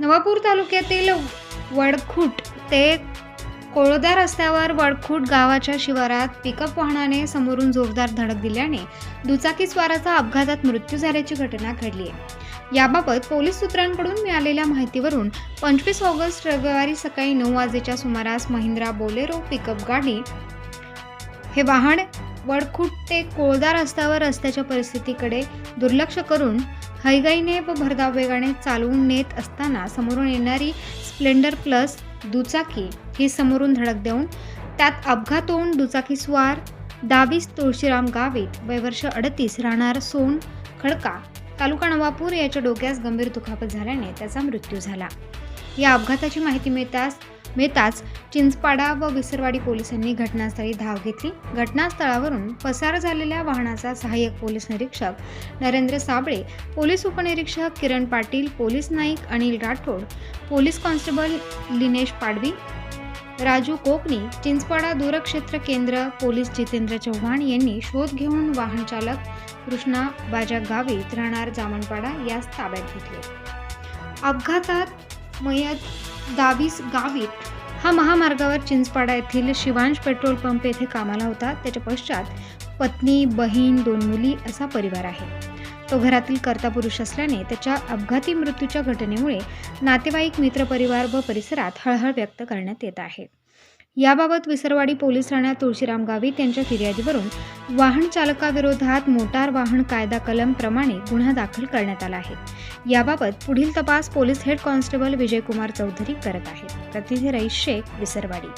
नवापूर तालुक्यातील वडखूट ते कोळदा रस्त्यावर वडखूट गावाच्या शिवारात पिकअप वाहनाने समोरून जोरदार धडक दिल्याने दुचाकीस्वाराचा अपघातात मृत्यू झाल्याची घटना घडली आहे. याबाबत पोलीस सूत्रांकडून मिळालेल्या माहितीवरून पंचवीस ऑगस्ट रविवारी सकाळी नऊ वाजेच्या सुमारास महिंद्रा बोलेरो पिकअप गाडी हे वाहन वडखूट ते कोळदा रस्त्यावर रस्त्याच्या परिस्थितीकडे दुर्लक्ष करून हैगाईने व भरधाव वेगाने चालवून नेत असताना समोरून येणारी स्प्लेंडर प्लस दुचाकी ही समोरून धडक देऊन त्यात अपघात होऊन दुचाकीस्वार दावीस तुळशीराम गावित वयवर्ष अडतीस राहणार सोन खडका तालुका नवापूर याच्या डोक्यास गंभीर दुखापत झाल्याने त्याचा मृत्यू झाला. या अपघाताची माहिती मिळताच मिळताच चिंचपाडा व विसरवाडी पोलिसांनी घटनास्थळी धाव घेतली. घटनास्थळावरून पसार झालेल्या वाहनाचा सहाय्यक पोलीस निरीक्षक नरेंद्र साबळे पोलीस उपनिरीक्षक Kiran Patil police Naik Anil Rathod police constable Linesh Padvi Raju Kokani Chinchpada दूरक्षेत्र केंद्र पोलीस जितेंद्र चव्हाण यांनी शोध घेऊन वाहन चालक कृष्णा बाजा गावीत राहणार जामणपाडा यास ताब्यात घेतले. अपघातात मयत दावीस गावित हा महामार्गावर चिंचपाडा येथील शिवांश पेट्रोल पंप येथे कामाला होता. त्याच्या पश्चात पत्नी बहीण दोन मुली असा परिवार आहे. तो घरातील कर्ता पुरुष असल्याने त्याच्या अपघाती मृत्यूच्या घटनेमुळे नातेवाईक मित्रपरिवार व परिसरात हळहळ व्यक्त करण्यात येत आहे. याबाबत विसरवाडी पोलीस ठाण्यात तुळशीराम गावित यांच्या फिर्यादीवरून वाहन चालकाविरोधात मोटार वाहन कायदा कलमप्रमाणे गुन्हा दाखल करण्यात आला आहे. याबाबत पुढील तपास police head constable Vijaykumar Chaudhari करत आहेत. प्रतिनिधी रईस शेख विसरवाडी.